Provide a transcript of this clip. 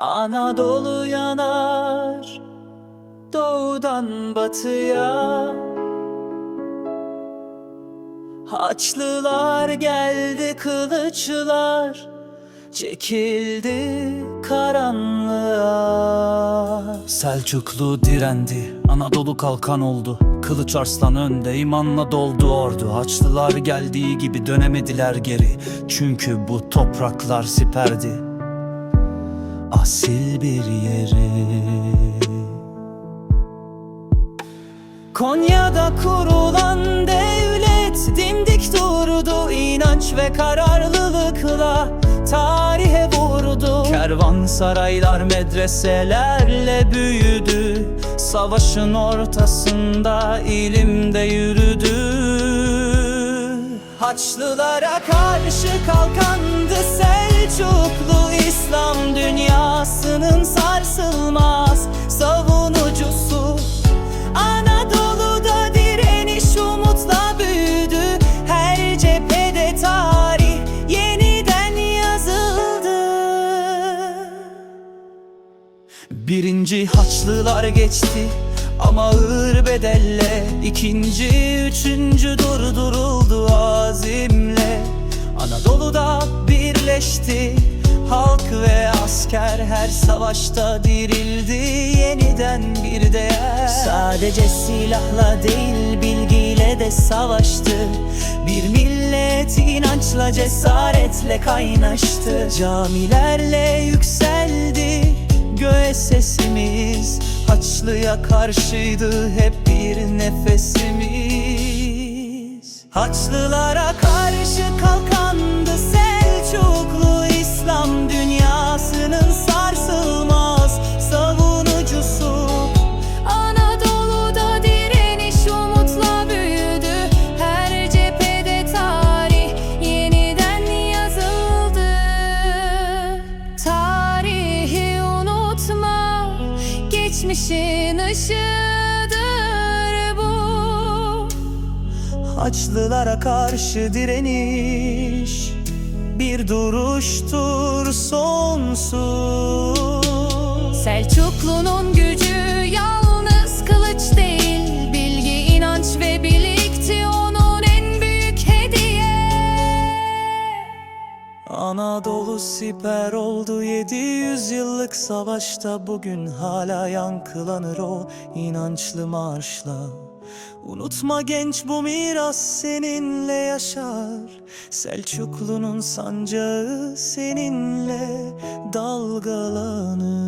Anadolu yanar Doğudan batıya. Haçlılar geldi kılıçlar Çekildi karanlığa. Selçuklu direndi Anadolu kalkan oldu. Kılıç arslan önde imanla doldu ordu. Haçlılar geldiği gibi dönemediler geri. Çünkü bu topraklar siperdi Asil bir yeri Konya'da kurulan devlet dimdik durdu inanç ve kararlılıkla tarihe vurdu. Kervansaraylar medreselerle büyüdü Savaşın ortasında ilimde yürüdü. Haçlılara karşı kalkandı Selçuklu İslam dünyasının sarsılmaz savunucusu. Anadolu'da direniş umutla büyüdü. Her cephede tarih yeniden yazıldı. Birinci Haçlılar geçti ama ağır bedelle İkinci, üçüncü durduruldu azimle. Anadolu'da birleşti Halk ve asker her savaşta dirildi Yeniden bir değer. Sadece silahla değil bilgiyle de savaştı. Bir millet inançla cesaretle kaynaştı. Camilerle yükseldi göğe sesimiz. Haçlıya karşıydı hep bir nefesimiz. Haçlılara karşı Geçmişin ışığıdır bu. Haçlılara karşı direniş Bir duruştur sonsuz. Selçuklu'nun Anadolu siper oldu 700 yıllık savaşta Bugün hala yankılanır o inançlı marşla. Unutma genç bu miras seninle yaşar. Selçuklu'nun sancağı seninle dalgalanır